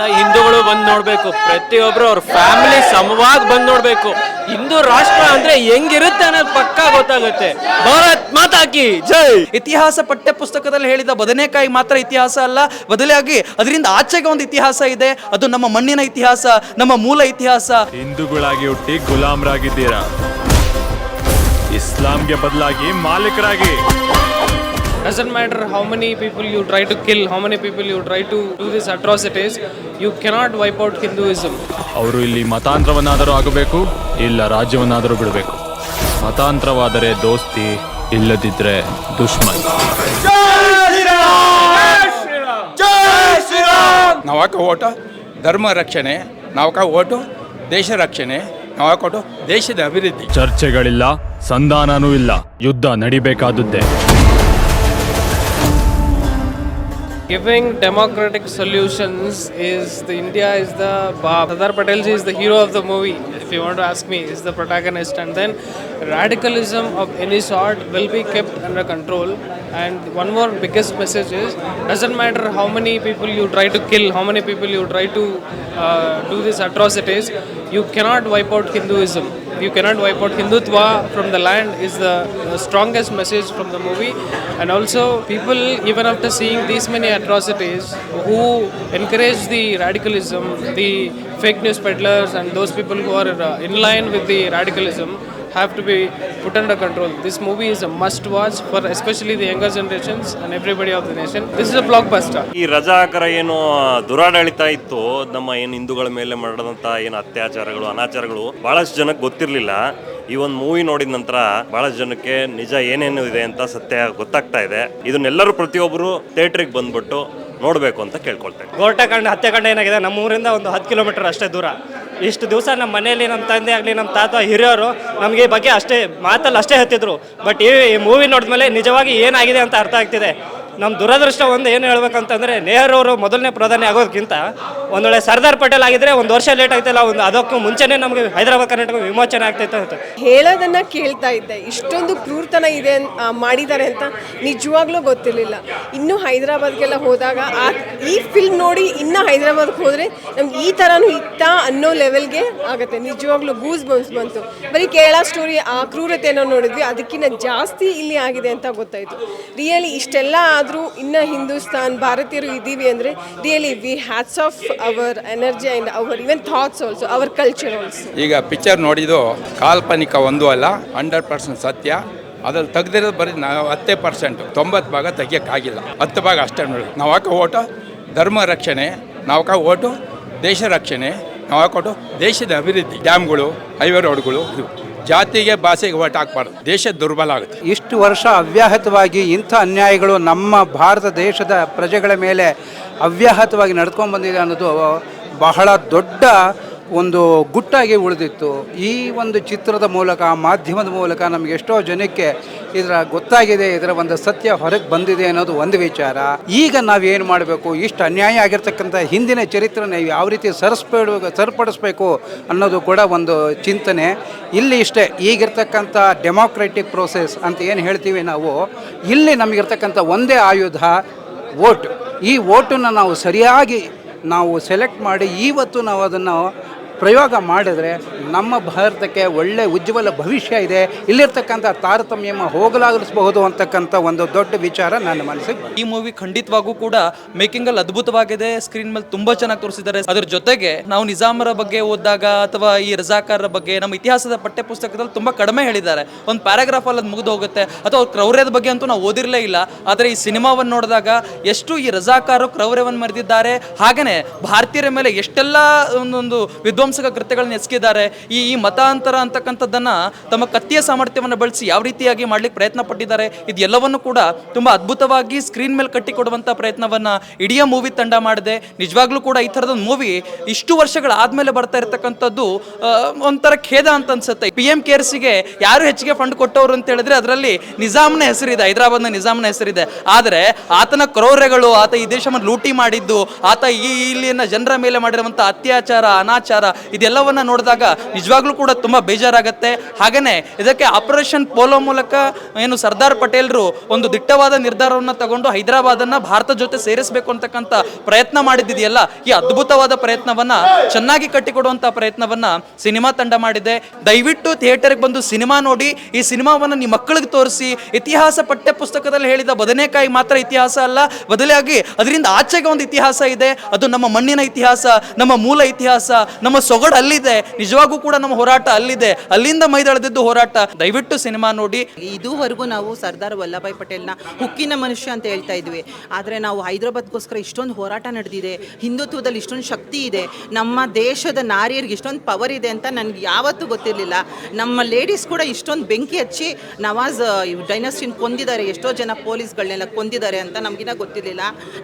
ಹಿಂದೂಗಳು ಬಂದ್ ನೋಡ್ಬೇಕು. ಪ್ರತಿಯೊಬ್ರು ಅವ್ರ ಫ್ಯಾಮಿಲಿ ಸಮವಾಗಿ ಬಂದ್ ನೋಡ್ಬೇಕು. ಹಿಂದೂ ರಾಷ್ಟ್ರ ಅಂದ್ರೆ ಹೆಂಗಿರುತ್ತೆ ಅನ್ನೋದು ಪಕ್ಕಾ ಗೊತ್ತಾಗುತ್ತೆ. ಭಾರತ್ ಮಾತಾಕಿ ಜೈ! ಇತಿಹಾಸ ಪಠ್ಯ ಪುಸ್ತಕದಲ್ಲಿ ಹೇಳಿದ ಬದನೆಕಾಯಿ ಮಾತ್ರ ಇತಿಹಾಸ ಅಲ್ಲ. ಬದಲಾಗಿ ಅದರಿಂದ ಆಚೆಗೆ ಒಂದು ಇತಿಹಾಸ ಇದೆ. ಅದು ನಮ್ಮ ಮಣ್ಣಿನ ಇತಿಹಾಸ, ನಮ್ಮ ಮೂಲ ಇತಿಹಾಸ. ಹಿಂದೂಗಳಾಗಿ ಹುಟ್ಟಿ ಗುಲಾಮರಾಗಿದ್ದೀರಾ? ಇಸ್ಲಾಂಗೆ ಬದಲಾಗಿ ಮಾಲೀಕರಾಗಿ. Doesn't matter how many people you try to kill how many people you try to do these atrocities you cannot wipe out hinduism. ಅವರು ಇಲ್ಲಿ ಮತಾಂತರವನ್ನಾದರೂ ಆಗಬೇಕು ಇಲ್ಲ ರಾಜ್ಯವನ್ನಾದರೂ ಬಿಡಬೇಕು. ಮತಾಂತರವಾದರೆ ದೋಸ್ತಿ ಇಲ್ಲದಿದ್ರೆ ದುಶ್ಮನ್. ನಾವು ಹಾಕೋ ಓಟು? ಧರ್ಮ ರಕ್ಷಣೆ ನಾವು ಹಾಕೋ ಓಟು? ದೇಶ ರಕ್ಷಣೆ ನಾವು ಹಾಕೋಟು ದೇಶದ ಅಭಿವೃದ್ಧಿ. ಚರ್ಚೆಗಳಿಲ್ಲ ಸಂಧಾನನೂ ಇಲ್ಲ ಯುದ್ಧ ನಡಿಬೇಕಾದುದ್ದೇ. Giving democratic solutions is the india is the Bab. Sardar Patel is the hero of the movie if you want to ask me is the protagonist. And then radicalism of any sort will be kept under control. And one more biggest message is doesn't matter how many people you try to kill how many people you try to uh, do these atrocities you cannot wipe out hinduism you cannot wipe out. Hindutva from the land is the, strongest message from the movie. And also people even after seeing these many atrocities who encourage the radicalism the fake news peddlers and those people who are uh, in line with the radicalism have to be put under control. This movie is a must watch for especially the younger generations and everybody of the nation. This is a blockbuster. ಈ ರಜಾಕರ ಏನು ದುರಾಡಳಿತ ಇತ್ತು ನಮ್ಮ ಏನು ಹಿಂದೂಗಳ ಮೇಲೆ ಮಾಡಿದಂಥ ಏನು ಅತ್ಯಾಚಾರಗಳು ಅನಾಚಾರಗಳು ಬಹಳಷ್ಟು ಜನಕ್ಕೆ ಗೊತ್ತಿರಲಿಲ್ಲ. ಈ ಒಂದು ಮೂವಿ ನೋಡಿದ ನಂತರ ಬಹಳಷ್ಟು ಜನಕ್ಕೆ ನಿಜ ಏನೇನು ಇದೆ ಅಂತ ಸತ್ಯ ಗೊತ್ತಾಗ್ತಾ ಇದೆ. ಇದನ್ನೆಲ್ಲರೂ ಪ್ರತಿಯೊಬ್ಬರು ಥಿಯೇಟ್ರಿಗೆ ಬಂದ್ಬಿಟ್ಟು ನೋಡಬೇಕು ಅಂತ ಕೇಳ್ಕೊಳ್ತೇನೆ ಗೋರ್ಟಕಾಂಡ ಹತ್ಯಾಕಾಂಡ ಏನಾಗಿದೆ? ನಮ್ಮ ಊರಿಂದ ಒಂದು ಹತ್ತು ಕಿಲೋಮೀಟರ್ ಅಷ್ಟೇ ದೂರ. ಇಷ್ಟು ದಿವಸ ನಮ್ಮ ಮನೆಯಲ್ಲಿ ನಮ್ಮ ತಂದೆ ಆಗಲಿ, ನಮ್ಮ ತಾತ ಹಿರಿಯರು ನಮಗೆ ಈ ಬಗ್ಗೆ ಅಷ್ಟೇ ಮಾತಲ್ಲಿ ಅಷ್ಟೇ ಹತ್ತಿದ್ರು ಬಟ್ ಈ ಮೂವಿ ನೋಡಿದ್ಮೇಲೆ ನಿಜವಾಗಿ ಏನಾಗಿದೆ ಅಂತ ಅರ್ಥ ಆಗ್ತಿದೆ. ನಮ್ಮ ದುರದೃಷ್ಟ ಒಂದು ಏನು ಹೇಳ್ಬೇಕಂತಂದರೆ ನೆಹರು ಅವರು ಮೊದಲನೇ ಪ್ರಧಾನಿ ಆಗೋದಕ್ಕಿಂತ ಒಂದು ವೇಳೆ ಸರ್ದಾರ್ ಪಟೇಲ್ ಆಗಿದ್ರೆ ಒಂದು ವರ್ಷ ಲೇಟ್ ಆಗ್ತಿಲ್ಲ, ಒಂದು ಅದಕ್ಕೂ ಮುಂಚೆನೇ ನಮಗೆ ಹೈದರಾಬಾದ್ ಕರ್ನಾಟಕ ವಿಮೋಚನೆ ಆಗ್ತೈತೆ ಅಂತ. ಹೇಳೋದನ್ನು ಕೇಳ್ತಾ ಇದ್ದೆ. ಇಷ್ಟೊಂದು ಕ್ರೂರ್ತನ ಇದೆ ಮಾಡಿದ್ದಾರೆ ಅಂತ ನಿಜವಾಗ್ಲೂ ಗೊತ್ತಿರಲಿಲ್ಲ. ಇನ್ನು ಹೈದರಾಬಾದ್ಗೆಲ್ಲ ಹೋದಾಗ ಆ, ಈ ಫಿಲ್ಮ್ ನೋಡಿ ಇನ್ನೂ ಹೈದರಾಬಾದ್ಗೆ ಹೋದರೆ ನಮ್ಗೆ ಈ ಥರನೂ ಇತ್ತ ಅನ್ನೋ ಲೆವೆಲ್ಗೆ ಆಗುತ್ತೆ. ನಿಜವಾಗ್ಲೂ ಗೂಸ್ ಬಂಸ್ ಬಂತು. ಬರೀ ಕೇರಳ ಸ್ಟೋರಿ ಆ ಕ್ರೂರತೆಯನ್ನು ನೋಡಿದ್ವಿ. ಅದಕ್ಕಿಂತ ಜಾಸ್ತಿ ಇಲ್ಲಿ ಆಗಿದೆ ಅಂತ ಗೊತ್ತಾಯಿತು. ರಿಯಲಿ ಇಷ್ಟೆಲ್ಲ ಆದರೂ ಇನ್ನು ಹಿಂದೂಸ್ತಾನ್ ಭಾರತೀಯರು ಇದ್ದೀವಿ ಅಂದರೆ really we hats off our energy and our even thoughts also our culture also ಈಗ ಪಿಕ್ಚರ್ ನೋಡಿದ್ದು ಕಾಲ್ಪನಿಕ ಒಂದು ಅಲ್ಲ ಹಂಡ್ರೆಡ್ ಪರ್ಸೆಂಟ್ ಸತ್ಯ. ಅದ್ರಲ್ಲಿ ತೆಗ್ದಿರೋದು ಬರೀ ನಾವು ಹತ್ತೇ ಪರ್ಸೆಂಟ್ ತೊಂಬತ್ತು ಭಾಗ ತೆಗಿಯೋಕ್ಕಾಗಿಲ್ಲ. ಹತ್ತು ಭಾಗ ಅಷ್ಟೇ ನೋಡಿ ನಾವು ಹಾಕೋ ಓಟು ಧರ್ಮ ರಕ್ಷಣೆ, ನಾವು ಹಾಕೋ ಓಟು ದೇಶ ರಕ್ಷಣೆ, ನಾವು ಹಾಕೋಟು ದೇಶದ ಅಭಿವೃದ್ಧಿ, ಡ್ಯಾಮ್ಗಳು, ಹೈವೇ ರೋಡ್ಗಳು, ಇದು. ಜಾತಿಗೆ ಭಾಷೆಗೆ ಓಟ್ ಹಾಕ್ಬಾರ್ದು. ದೇಶ ದುರ್ಬಲ ಆಗುತ್ತೆ. ಇಷ್ಟು ವರ್ಷ ಅವ್ಯಾಹತವಾಗಿ ಇಂಥ ಅನ್ಯಾಯಗಳು ನಮ್ಮ ಭಾರತ ದೇಶದ ಪ್ರಜೆಗಳ ಮೇಲೆ ಅವ್ಯಾಹತವಾಗಿ ನಡ್ಕೊಂಡು ಬಂದಿದೆ ಅನ್ನೋದು ಬಹಳ ದೊಡ್ಡ ಒಂದು ಗುಟ್ಟಾಗಿ ಉಳಿದಿತ್ತು. ಈ ಒಂದು ಚಿತ್ರದ ಮೂಲಕ, ಮಾಧ್ಯಮದ ಮೂಲಕ ನಮಗೆ ಎಷ್ಟೋ ಜನಕ್ಕೆ ಇದರ ಗೊತ್ತಾಗಿದೆ, ಇದರ ಒಂದು ಸತ್ಯ ಹೊರಗೆ ಬಂದಿದೆ ಅನ್ನೋದು ಒಂದು ವಿಚಾರ. ಈಗ ನಾವೇನು ಮಾಡಬೇಕು? ಇಷ್ಟು ಅನ್ಯಾಯ ಆಗಿರ್ತಕ್ಕಂಥ ಹಿಂದಿನ ಚರಿತ್ರೆನ ಯಾವ ರೀತಿ ಸರಿಸ್ಬೇಡ ಸರಿಪಡಿಸ್ಬೇಕು ಅನ್ನೋದು ಕೂಡ ಒಂದು ಚಿಂತನೆ. ಇಲ್ಲಿ ಇಷ್ಟೇ, ಈಗಿರ್ತಕ್ಕಂಥ ಡೆಮೋಕ್ರೆಟಿಕ್ ಪ್ರೋಸೆಸ್ ಅಂತ ಏನು ಹೇಳ್ತೀವಿ ನಾವು? ಇಲ್ಲಿ ನಮಗಿರ್ತಕ್ಕಂಥ ಒಂದೇ ಆಯುಧ, ವೋಟ್. ಈ ವೋಟನ್ನು ನಾವು ಸರಿಯಾಗಿ ನಾವು ಸೆಲೆಕ್ಟ್ ಮಾಡಿ ಇವತ್ತು ನಾವು ಅದನ್ನು ಪ್ರಯೋಗ ಮಾಡಿದ್ರೆ ನಮ್ಮ ಭಾರತಕ್ಕೆ ಒಳ್ಳೆ ಉಜ್ವಲ ಭವಿಷ್ಯ ಇದೆ. ಇಲ್ಲಿರ್ತಕ್ಕಂಥ ತಾರತಮ್ಯ ಹೋಗಲಾಗಿಸಬಹುದು ಅಂತಕ್ಕಂಥ ಒಂದು ದೊಡ್ಡ ವಿಚಾರ ನನ್ನ ಮನಸ್ಸಿಗೆ. ಈ ಮೂವಿ ಖಂಡಿತವಾಗೂ ಕೂಡ ಮೇಕಿಂಗ್ ಅಲ್ಲಿ ಅದ್ಭುತವಾಗಿದೆ. ಸ್ಕ್ರೀನ್ ಮೇಲೆ ತುಂಬಾ ಚೆನ್ನಾಗಿ ತೋರಿಸಿದ್ದಾರೆ. ಅದ್ರ ಜೊತೆಗೆ ನಾವು ನಿಜಾಮರ ಬಗ್ಗೆ ಓದಿದಾಗ ಅಥವಾ ಈ ರಜಾಕಾರರ ಬಗ್ಗೆ ನಮ್ಮ ಇತಿಹಾಸದ ಪಠ್ಯ ಪುಸ್ತಕದಲ್ಲಿ ತುಂಬಾ ಕಡಿಮೆ ಹೇಳಿದ್ದಾರೆ. ಒಂದು ಪ್ಯಾರಾಗ್ರಾಫ್ ಅಲ್ಲಿ ಅದು ಮುಗಿದು ಹೋಗುತ್ತೆ ಅಥವಾ ಅವ್ರ ಕ್ರೌರ್ಯದ ಬಗ್ಗೆ ಅಂತೂ ನಾವು ಓದಿರಲೇ ಇಲ್ಲ. ಆದರೆ ಈ ಸಿನಿಮಾವನ್ನು ನೋಡಿದಾಗ ಎಷ್ಟು ಈ ರಜಾಕಾರರು ಕ್ರೌರ್ಯವನ್ನು ಮರೆದಿದ್ದಾರೆ ಹಾಗೆಯೇ ಭಾರತೀಯರ ಮೇಲೆ ಎಷ್ಟೆಲ್ಲ ಒಂದೊಂದು ವಿಧ್ವಂಸಕ ಕೃತ್ಯಗಳನ್ನು ಎಸಗಿದ್ದಾರೆ. ಈ ಈ ಮತಾಂತರ ಅಂತಕ್ಕಂಥದ್ದನ್ನು ತಮ್ಮ ಕತ್ತಿಯ ಸಾಮರ್ಥ್ಯವನ್ನು ಬಳಸಿ ಯಾವ ರೀತಿಯಾಗಿ ಮಾಡ್ಲಿಕ್ಕೆ ಪ್ರಯತ್ನ ಪಟ್ಟಿದ್ದಾರೆ, ಇದೆಲ್ಲವನ್ನು ಕೂಡ ತುಂಬ ಅದ್ಭುತವಾಗಿ ಸ್ಕ್ರೀನ್ ಮೇಲೆ ಕಟ್ಟಿಕೊಡುವಂಥ ಪ್ರಯತ್ನವನ್ನು ಇಡೀ ಮೂವಿ ತಂಡ ಮಾಡಿದೆ. ನಿಜವಾಗ್ಲೂ ಕೂಡ ಈ ಥರದ ಮೂವಿ ಇಷ್ಟು ವರ್ಷಗಳಾದಮೇಲೆ ಬರ್ತಾ ಇರತಕ್ಕಂಥದ್ದು ಒಂಥರ ಖೇದ ಅಂತ ಅನ್ಸುತ್ತೆ. ಪಿ ಎಂ ಕೇರ್ಸಿಗೆ ಯಾರು ಹೆಚ್ಚಿಗೆ ಫಂಡ್ ಕೊಟ್ಟವರು ಅಂತ ಹೇಳಿದ್ರೆ ಅದರಲ್ಲಿ ನಿಜಾಮ್ನ ಹೆಸರಿದೆ, ಹೈದರಾಬಾದ್ನ ನಿಜಾಮ್ನ ಹೆಸರಿದೆ. ಆದರೆ ಆತನ ಕ್ರೌರ್ಯಗಳು, ಆತ ಈ ದೇಶವನ್ನು ಲೂಟಿ ಮಾಡಿದ್ದು, ಆತ ಈ ಇಲ್ಲಿನ ಜನರ ಮೇಲೆ ಮಾಡಿರುವಂಥ ಅತ್ಯಾಚಾರ, ಅನಾಚಾರ ಇದೆಲ್ಲವನ್ನ ನೋಡಿದಾಗ ನಿಜವಾಗ್ಲೂ ಕೂಡ ತುಂಬಾ ಬೇಜಾರಾಗತ್ತೆ. ಹಾಗೇನೆ ಇದಕ್ಕೆ ಆಪರೇಷನ್ ಪೋಲೋ ಮೂಲಕ ಏನು ಸರ್ದಾರ್ ಪಟೇಲ್ರು ಒಂದು ದಿಟ್ಟವಾದ ನಿರ್ಧಾರವನ್ನು ತಗೊಂಡು ಹೈದರಾಬಾದನ್ನ ಭಾರತ ಜೊತೆ ಸೇರಿಸಬೇಕು ಅಂತಕ್ಕಂಥ ಪ್ರಯತ್ನ ಮಾಡಿದ್ದಿದೆಯಲ್ಲ, ಈ ಅದ್ಭುತವಾದ ಪ್ರಯತ್ನವನ್ನ ಚೆನ್ನಾಗಿ ಕಟ್ಟಿಕೊಡುವಂತ ಪ್ರಯತ್ನವನ್ನ ಸಿನಿಮಾ ತಂಡ ಮಾಡಿದೆ. ದಯವಿಟ್ಟು ಥಿಯೇಟರ್ಗೆ ಬಂದು ಸಿನಿಮಾ ನೋಡಿ, ಈ ಸಿನಿಮಾವನ್ನ ನಿಮ್ಮ ಮಕ್ಕಳಿಗೆ ತೋರಿಸಿ. ಇತಿಹಾಸ ಪಠ್ಯ ಪುಸ್ತಕದಲ್ಲಿ ಹೇಳಿದ ಬದನೆಕಾಯಿ ಮಾತ್ರ ಇತಿಹಾಸ ಅಲ್ಲ ಬದಲಾಗಿ ಅದರಿಂದ ಆಚೆಗೆ ಒಂದು ಇತಿಹಾಸ ಇದೆ. ಅದು ನಮ್ಮ ಮಣ್ಣಿನ ಇತಿಹಾಸ, ನಮ್ಮ ಮೂಲ ಇತಿಹಾಸ, ನಮ್ಮ ಸೊಗಡು ಅಲ್ಲಿದೆ ನಿಜವಾಗೂ ಕೂಡ ನಮ್ಮ ಹೋರಾಟ ಅಲ್ಲಿದೆ. ಅಲ್ಲಿಂದ ಮೈದಳೆದಿದ್ದು ಹೋರಾಟ. ದಯವಿಟ್ಟು ಸಿನಿಮಾ ನೋಡಿ. ಇದುವರೆಗೂ ನಾವು ಸರ್ದಾರ್ ವಲ್ಲಭಾಯ್ ಪಟೇಲ್ನ ಹುಕ್ಕಿನ ಮನುಷ್ಯ ಅಂತ ಹೇಳ್ತಾ ಇದ್ವಿ. ಆದರೆ ನಾವು ಹೈದರಾಬಾದ್ಗೋಸ್ಕರ ಇಷ್ಟೊಂದು ಹೋರಾಟ ನಡೆದಿದೆ. ಹಿಂದುತ್ವದಲ್ಲಿ ಇಷ್ಟೊಂದು ಶಕ್ತಿ ಇದೆ. ನಮ್ಮ ದೇಶದ ನಾರಿಯರಿಗೆ ಇಷ್ಟೊಂದು ಪವರ್ ಇದೆ ಅಂತ ನನಗೆ ಯಾವತ್ತೂ ಗೊತ್ತಿರಲಿಲ್ಲ. ನಮ್ಮ ಲೇಡೀಸ್ ಕೂಡ ಇಷ್ಟೊಂದು ಬೆಂಕಿ ಹಚ್ಚಿ ನವಾಜ್ ಡೈನಸ್ಟಿನ್ ಕೊಂದಿದ್ದಾರೆ. ಎಷ್ಟೋ ಜನ ಪೊಲೀಸ್ಗಳನ್ನೆಲ್ಲ ಕೊಂದಿದ್ದಾರೆ ಅಂತ ನಮಗಿನ್ನ ಗೊತ್ತಿರಲಿಲ್ಲ.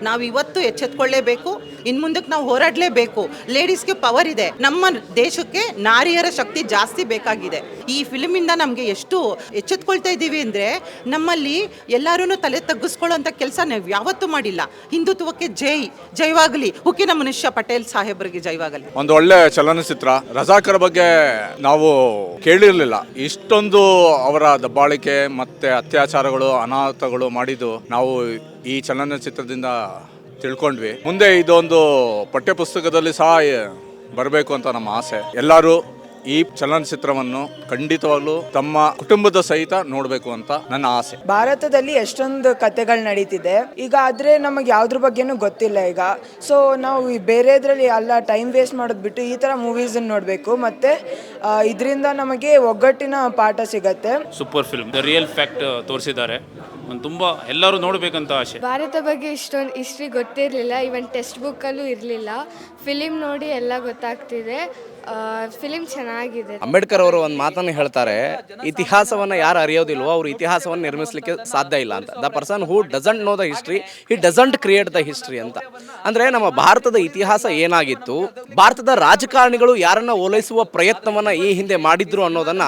ನಾವು ಇವತ್ತು ಎಚ್ಚೆತ್ಕೊಳ್ಳೇಬೇಕು. ಇನ್ನು ಮುಂದಕ್ಕೆ ನಾವು ಹೋರಾಡಲೇಬೇಕು. ಲೇಡೀಸ್ಗೆ ಪವರ್ ಇದೆ. ನಮ್ಮ ದೇಶಕ್ಕೆ ನಾರಿಯರ ಶಕ್ತಿ ಜಾಸ್ತಿ ಬೇಕಾಗಿದೆ. ಈ ಫಿಲ್ಮಿಂದ ನಮಗೆ ಎಷ್ಟು ಎಚ್ಚೆತ್ಕೊಳ್ತಾ ಇದ್ದೀವಿ ಅಂದರೆ ನಮ್ಮಲ್ಲಿ ಎಲ್ಲರೂ ತಲೆ ತಗ್ಗಿಸ್ಕೊಳ್ಳೋಂಥ ಕೆಲಸ ನಾವು ಯಾವತ್ತೂ ಮಾಡಿಲ್ಲ. ಹಿಂದುತ್ವಕ್ಕೆ ಜೈ, ಜೈವಾಗಲಿ. ಹುಕ್ಕಿನ ಮನುಷ್ಯ ಪಟೇಲ್ ಸಾಹೇಬರಿಗೆ ಜೈವಾಗಲಿ. ಒಂದು ಒಳ್ಳೆ ಚಲನಚಿತ್ರ. ರಜಾಕರ ಬಗ್ಗೆ ನಾವು ಕೇಳಿರಲಿಲ್ಲ. ಇಷ್ಟೊಂದು ಅವರ ದಬ್ಬಾಳಿಕೆ ಮತ್ತೆ ಅತ್ಯಾಚಾರಗಳು, ಅನಾಹುತಗಳು ಮಾಡಿದ್ದು ನಾವು ಈ ಚಲನಚಿತ್ರದಿಂದ ತಿಳ್ಕೊಂಡ್ವಿ. ಮುಂದೆ ಇದೊಂದು ಪಠ್ಯಪುಸ್ತಕದಲ್ಲಿ ಸಹ ಬರಬೇಕು ಅಂತ ನಮ್ಮ ಆಸೆ. ಎಲ್ಲರೂ ಈ ಚಲನಚಿತ್ರವನ್ನು ಖಂಡಿತವಾಗ್ಲೂ ತಮ್ಮ ಕುಟುಂಬದ ಸಹಿತ ನೋಡಬೇಕು ಅಂತ ನನ್ನ ಆಸೆ. ಭಾರತದಲ್ಲಿ ಎಷ್ಟೊಂದು ಕತೆಗಳು ನಡೀತಿದೆ. ಈಗ ಆದ್ರೆ ನಮಗೆ ಯಾವ್ದ್ರ ಬಗ್ಗೆನೂ ಗೊತ್ತಿಲ್ಲ ಈಗ. ಸೊ ನಾವು ಈ ಬೇರೆದ್ರಲ್ಲಿ ಎಲ್ಲ ಟೈಮ್ ವೇಸ್ಟ್ ಮಾಡೋದು ಬಿಟ್ಟು ಈ ತರ ಮೂವೀಸ್ ನೋಡಬೇಕು. ಮತ್ತೆ ಇದರಿಂದ ನಮಗೆ ಒಗ್ಗಟ್ಟಿನ ಪಾಠ ಸಿಗತ್ತೆ. Super film the real fact ತೋರಿಸಿದ್ದಾರೆ. ತುಂಬ ಎಲ್ಲರೂ ನೋಡಬೇಕಂತ ಆಸೆ. ಭಾರತ ಬಗ್ಗೆ ಇಷ್ಟೊಂದು ಹಿಸ್ಟ್ರಿ ಗೊತ್ತಿರಲಿಲ್ಲ ಇವನ್ ಟೆಕ್ಸ್ಟ್ ಬುಕ್ಕಲ್ಲೂ ಇರಲಿಲ್ಲ. ಫಿಲಿಮ್ ನೋಡಿ ಎಲ್ಲ ಗೊತ್ತಾಗ್ತಿದೆ. ಫಿಲಿಮ್ ಚೆನ್ನಾಗಿದೆ. ಅಂಬೇಡ್ಕರ್ ಅವರು ಒಂದು ಮಾತನ್ನು ಹೇಳ್ತಾರೆ, ಇತಿಹಾಸವನ್ನ ಯಾರು ಅರಿಯೋದಿಲ್ವೋ ಅವರು ಇತಿಹಾಸವನ್ನು ನಿರ್ಮಿಸಲಿಕ್ಕೆ ಸಾಧ್ಯ ಇಲ್ಲ ಅಂತ. The person who doesn't know the history he doesn't create the history ಅಂತ. ಅಂದ್ರೆ ನಮ್ಮ ಭಾರತದ ಇತಿಹಾಸ ಏನಾಗಿತ್ತು, ಭಾರತದ ರಾಜಕಾರಣಿಗಳು ಯಾರನ್ನ ಓಲೈಸುವ ಪ್ರಯತ್ನವನ್ನ ಈ ಹಿಂದೆ ಮಾಡಿದ್ರು ಅನ್ನೋದನ್ನ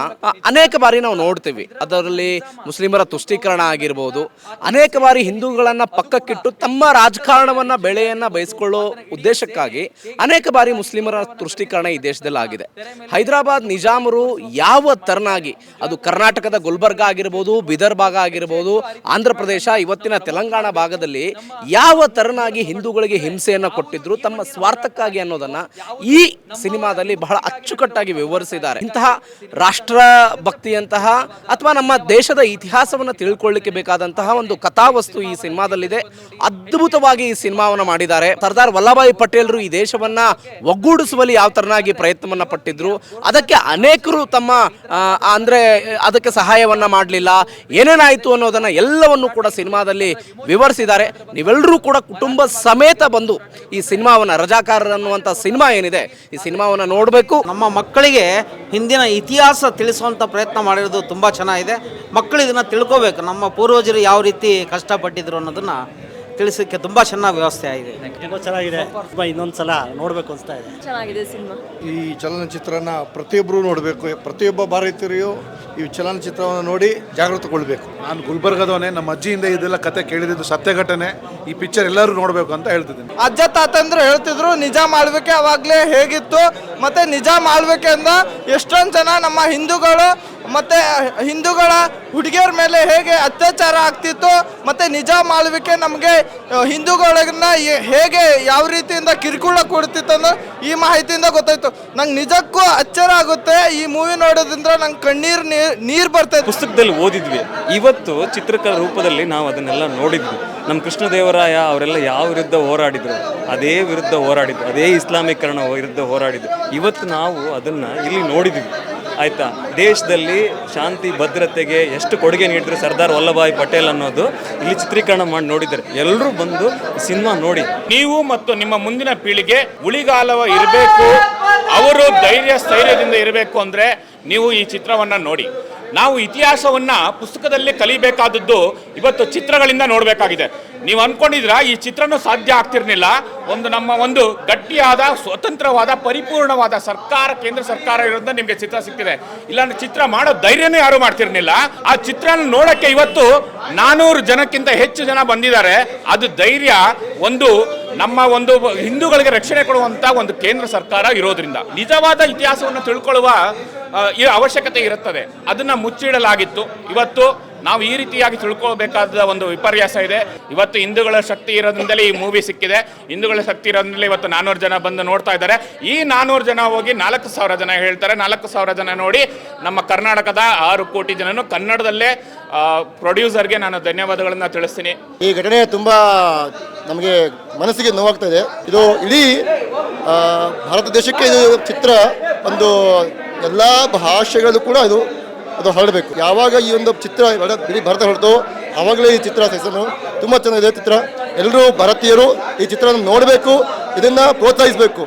ಅನೇಕ ಬಾರಿ ನಾವು ನೋಡ್ತೀವಿ. ಅದರಲ್ಲಿ ಮುಸ್ಲಿಮರ ತುಷ್ಟೀಕರಣ ಆಗಿರ್ಬೋದು, ಅನೇಕ ಬಾರಿ ಹಿಂದೂಗಳನ್ನ ಪಕ್ಕಕ್ಕಿಟ್ಟು ತಮ್ಮ ರಾಜಕಾರಣವನ್ನ, ಬೆಳೆಯನ್ನ ಬಯಸ್ಕೊಳ್ಳೋ ಉದ್ದೇಶಕ್ಕಾಗಿ ಅನೇಕ ಬಾರಿ ಮುಸ್ಲಿಮರ ತುಷ್ಟೀಕರಣ ಈ ಆಗಿದೆ ಹೈದರಾಬಾದ್ ನಿಜಾಮರು ಯಾವ ತರನಾಗಿ, ಅದು ಕರ್ನಾಟಕದ ಗುಲ್ಬರ್ಗ ಆಗಿರ್ಬೋದು, ಬಿದರ್ ಭಾಗ ಆಗಿರ್ಬೋದು, ಆಂಧ್ರ ಪ್ರದೇಶ, ಇವತ್ತಿನ ತೆಲಂಗಾಣ ಭಾಗದಲ್ಲಿ ಯಾವ ತರನಾಗಿ ಹಿಂದೂಗಳಿಗೆ ಹಿಂಸೆಯನ್ನು ಕೊಟ್ಟಿದ್ರು, ತಮ್ಮ ಸ್ವಾರ್ಥಕ್ಕಾಗಿ ಅನ್ನೋದನ್ನ ಈ ಸಿನಿಮಾದಲ್ಲಿ ಬಹಳ ಅಚ್ಚುಕಟ್ಟಾಗಿ ವಿವರಿಸಿದ್ದಾರೆ. ಇಂತಹ ರಾಷ್ಟ್ರ ಭಕ್ತಿಯಂತಹ ಅಥವಾ ನಮ್ಮ ದೇಶದ ಇತಿಹಾಸವನ್ನು ತಿಳ್ಕೊಳ್ಳಿಕ್ಕೆ ಬೇಕಾದಂತಹ ಒಂದು ಕಥಾವಸ್ತು ಈ ಸಿನಿಮಾದಲ್ಲಿದೆ. ಅದ್ಭುತವಾಗಿ ಈ ಸಿನಿಮಾವನ್ನು ಮಾಡಿದ್ದಾರೆ. ಸರ್ದಾರ್ ವಲ್ಲಭಾಯಿ ಪಟೇಲ್ರು ಈ ದೇಶವನ್ನ ಒಗ್ಗೂಡಿಸುವಲ್ಲಿ ಯಾವ ತರನಾಗಿ ಪ್ರಯತ್ನವನ್ನ ಪಟ್ಟಿದ್ರು ಅದಕ್ಕೆ ಅನೇಕರು ತಮ್ಮ ಅಂದರೆ, ಅದಕ್ಕೆ ಸಹಾಯವನ್ನ ಮಾಡಲಿಲ್ಲ. ಏನೇನಾಯಿತು ಅನ್ನೋದನ್ನ ಎಲ್ಲವನ್ನು ಕೂಡ ಸಿನಿಮಾದಲ್ಲಿ ವಿವರಿಸಿದ್ದಾರೆ. ನೀವೆಲ್ಲರೂ ಕೂಡ ಕುಟುಂಬ ಸಮೇತ ಬಂದು ಈ ಸಿನಿಮಾವನ್ನ, ರಜಾಕಾರರು ಅನ್ನುವಂಥ ಸಿನಿಮಾ ಏನಿದೆ, ಈ ಸಿನಿಮಾವನ್ನ ನೋಡಬೇಕು. ನಮ್ಮ ಮಕ್ಕಳಿಗೆ ಹಿಂದಿನ ಇತಿಹಾಸ ತಿಳಿಸುವಂಥ ಪ್ರಯತ್ನ ಮಾಡಿರೋದು ತುಂಬ ಚೆನ್ನಾಗಿದೆ. ಮಕ್ಕಳು ಇದನ್ನು ತಿಳ್ಕೋಬೇಕು. ನಮ್ಮ ಪೂರ್ವಜರು ಯಾವ ರೀತಿ ಕಷ್ಟಪಟ್ಟಿದ್ರು ಅನ್ನೋದನ್ನು ತಿಳಿಸೋಕ್ಕೆ ತುಂಬ ಚೆನ್ನಾಗಿ ವ್ಯವಸ್ಥೆ ಆಗಿದೆ. ತುಂಬ ಚೆನ್ನಾಗಿದೆ. ಇನ್ನೊಂದು ಸಲ ನೋಡಬೇಕು ಅನಿಸ್ತಾ ಇದೆ. ಚೆನ್ನಾಗಿದೆ ಸಿನಿಮಾ. ಈ ಚಲನಚಿತ್ರನ ಪ್ರತಿಯೊಬ್ಬರು ನೋಡಬೇಕು. ಪ್ರತಿಯೊಬ್ಬ ಭಾರತೀಯರು ಈ ಚಲನಚಿತ್ರವನ್ನು ನೋಡಿ ಜಾಗೃತಗೊಳ್ಬೇಕು. ನಾನು ಗುಲ್ಬರ್ಗದವನೇ ನಮ್ಮ ಅಜ್ಜಿಯಿಂದ ಇದೆಲ್ಲ ಕತೆ ಕೇಳಿದ್ದು ಸತ್ಯ ಘಟನೆ ಈ ಪಿಕ್ಚರ್ ಎಲ್ಲರೂ ನೋಡಬೇಕು ಅಂತ ಹೇಳ್ತಿದ್ದೀನಿ. ಅಜ್ಜ ತಾತಂದ್ರು ಹೇಳ್ತಿದ್ರು ನಿಜ ಆಳ್ವಿಕೆ ಅವಾಗಲೇ ಹೇಗಿತ್ತು ಮತ್ತೆ ನಿಜ ಆಳ್ವಿಕೆಯಿಂದ ಎಷ್ಟೊಂದು ಜನ ನಮ್ಮ ಹಿಂದೂಗಳು ಮತ್ತೆ ಹಿಂದೂಗಳ ಹುಡುಗಿಯರ ಮೇಲೆ ಹೇಗೆ ಅತ್ಯಾಚಾರ ಆಗ್ತಿತ್ತು, ಮತ್ತೆ ನಿಜ ಆಳ್ವಿಕೆ ನಮಗೆ ಹಿಂದೂಗಳನ್ನ ಹೇಗೆ ಯಾವ ರೀತಿಯಿಂದ ಕಿರುಕುಳ ಕೊಡ್ತಿತ್ತು ಅನ್ನೋ ಈ ಮಾಹಿತಿಯಿಂದ ಗೊತ್ತಾಯ್ತು. ನಂಗೆ ನಿಜಕ್ಕೂ ಅಚ್ಚರ ಆಗುತ್ತೆ ಈ ಮೂವಿ ನೋಡೋದ್ರಿಂದ ನಂಗೆ ಕಣ್ಣೀರು ನೀರು ಬರ್ತೈತೆ ಪುಸ್ತಕದಲ್ಲಿ ಓದಿದ್ವಿ. ಇವತ್ತು ಚಿತ್ರಕಲಾ ರೂಪದಲ್ಲಿ ನಾವು ಅದನ್ನೆಲ್ಲ ನೋಡಿದ್ವಿ. ನಮ್ಮ ಕೃಷ್ಣದೇವರಾಯ ಅವರೆಲ್ಲ ಯಾವ ವಿರುದ್ಧ ಹೋರಾಡಿದ್ರು, ಅದೇ ವಿರುದ್ಧ ಹೋರಾಡಿದ್ರು, ಅದೇ ಇಸ್ಲಾಮೀಕರಣ ವಿರುದ್ಧ ಹೋರಾಡಿದ್ರು. ಇವತ್ತು ನಾವು ಅದನ್ನ ಇಲ್ಲಿ ನೋಡಿದ್ವಿ. ಆಯ್ತಾ? ದೇಶದಲ್ಲಿ ಶಾಂತಿ, ಭದ್ರತೆಗೆ ಎಷ್ಟು ಕೊಡುಗೆ ನೀಡಿದ್ರು ಸರ್ದಾರ್ ವಲ್ಲಭಾಯ್ ಪಟೇಲ್ ಅನ್ನೋದು ಇಲ್ಲಿ ಚಿತ್ರೀಕರಣ ಮಾಡಿ ನೋಡಿದ್ದಾರೆ. ಎಲ್ಲರೂ ಬಂದು ಸಿನಿಮಾ ನೋಡಿ. ನೀವು ಮತ್ತು ನಿಮ್ಮ ಮುಂದಿನ ಪೀಳಿಗೆ ಉಳಿಗಾಲವ ಇರಬೇಕು, ಅವರು ಧೈರ್ಯ, ಸ್ಥೈರ್ಯದಿಂದ ಇರಬೇಕು ಅಂದ್ರೆ ನೀವು ಈ ಚಿತ್ರವನ್ನ ನೋಡಿ. ನಾವು ಇತಿಹಾಸವನ್ನ ಪುಸ್ತಕದಲ್ಲಿ ಕಲಿಬೇಕಾದದ್ದು ಇವತ್ತು ಚಿತ್ರಗಳಿಂದ ನೋಡಬೇಕಾಗಿದೆ. ನೀವು ಅನ್ಕೊಂಡಿದ್ರ ಈ ಚಿತ್ರನೂ ಸಾಧ್ಯ ಆಗ್ತಿರ್ಲಿಲ್ಲ. ಒಂದು ನಮ್ಮ ಒಂದು ಗಟ್ಟಿಯಾದ, ಸ್ವತಂತ್ರವಾದ, ಪರಿಪೂರ್ಣವಾದ ಸರ್ಕಾರ, ಕೇಂದ್ರ ಸರ್ಕಾರ ಇರೋದ್ರಿಂದ ನಿಮಗೆ ಚಿತ್ರ ಸಿಕ್ಕಿದೆ ಇಲ್ಲಾಂದ್ರೆ ಚಿತ್ರ ಮಾಡೋ ಧೈರ್ಯನೂ ಯಾರು ಮಾಡ್ತಿರ್ಲಿಲ್ಲ. ಆ ಚಿತ್ರನ ನೋಡಕ್ಕೆ ಇವತ್ತು ನಾನೂರು ಜನಕ್ಕಿಂತ ಹೆಚ್ಚು ಜನ ಬಂದಿದ್ದಾರೆ. ಅದು ಧೈರ್ಯ, ಒಂದು ನಮ್ಮ ಒಂದು ಹಿಂದೂಗಳಿಗೆ ರಕ್ಷಣೆ ಕೊಡುವಂತ ಒಂದು ಕೇಂದ್ರ ಸರ್ಕಾರ ಇರೋದ್ರಿಂದ. ನಿಜವಾದ ಇತಿಹಾಸವನ್ನು ತಿಳ್ಕೊಳ್ಳುವ ಅವಶ್ಯಕತೆ ಇರುತ್ತದೆ. ಅದನ್ನು ಮುಚ್ಚಿಡಲಾಗಿತ್ತು. ಇವತ್ತು ನಾವು ಈ ರೀತಿಯಾಗಿ ತಿಳ್ಕೊಳ್ಬೇಕಾದ ಒಂದು ವಿಪರ್ಯಾಸ ಇದೆ. ಇವತ್ತು ಹಿಂದೂಗಳ ಶಕ್ತಿ ಇರೋದ್ರಿಂದಲೇ ಈ ಮೂವಿ ಸಿಕ್ಕಿದೆ. ಹಿಂದೂಗಳ ಶಕ್ತಿ ಇರೋದ್ರಿಂದಲೇ ಇವತ್ತು ನಾನ್ನೂರು ಜನ ಬಂದು ನೋಡ್ತಾ ಇದ್ದಾರೆ. ಈ ನಾನ್ನೂರು ಜನ ಹೋಗಿ ನಾಲ್ಕು ಸಾವಿರ ಜನ ಹೇಳ್ತಾರೆ. ನಾಲ್ಕು ಸಾವಿರ ಜನ ನೋಡಿ ನಮ್ಮ ಕರ್ನಾಟಕದ ಆರು ಕೋಟಿ ಜನನು ಕನ್ನಡದಲ್ಲೇ ಪ್ರೊಡ್ಯೂಸರ್ಗೆ ನಾನು ಧನ್ಯವಾದಗಳನ್ನು ತಿಳಿಸ್ತೀನಿ. ಈ ಘಟನೆ ತುಂಬ ನಮಗೆ ಮನಸ್ಸಿಗೆ ನೋವಾಗ್ತಾ ಇದೆ. ಇದು ಇಡೀ ಭಾರತ ದೇಶಕ್ಕೆ ಇದು ಚಿತ್ರ, ಒಂದು ಎಲ್ಲ ಭಾಷೆಗಳು ಕೂಡ ಇದು ಅದು ಹರಡಬೇಕು. ಯಾವಾಗ ಈ ಒಂದು ಚಿತ್ರ ಬಿಡಿ ಭಾರತ ಹೊರತು ಆವಾಗಲೇ ಈ ಚಿತ್ರ ಸೆಸನು ತುಂಬ ಚೆನ್ನಾಗಿದೆ ಚಿತ್ರ. ಎಲ್ಲರೂ ಭಾರತೀಯರು ಈ ಚಿತ್ರವನ್ನು ನೋಡಬೇಕು, ಇದನ್ನ ಪ್ರೋತ್ಸಾಹಿಸಬೇಕು.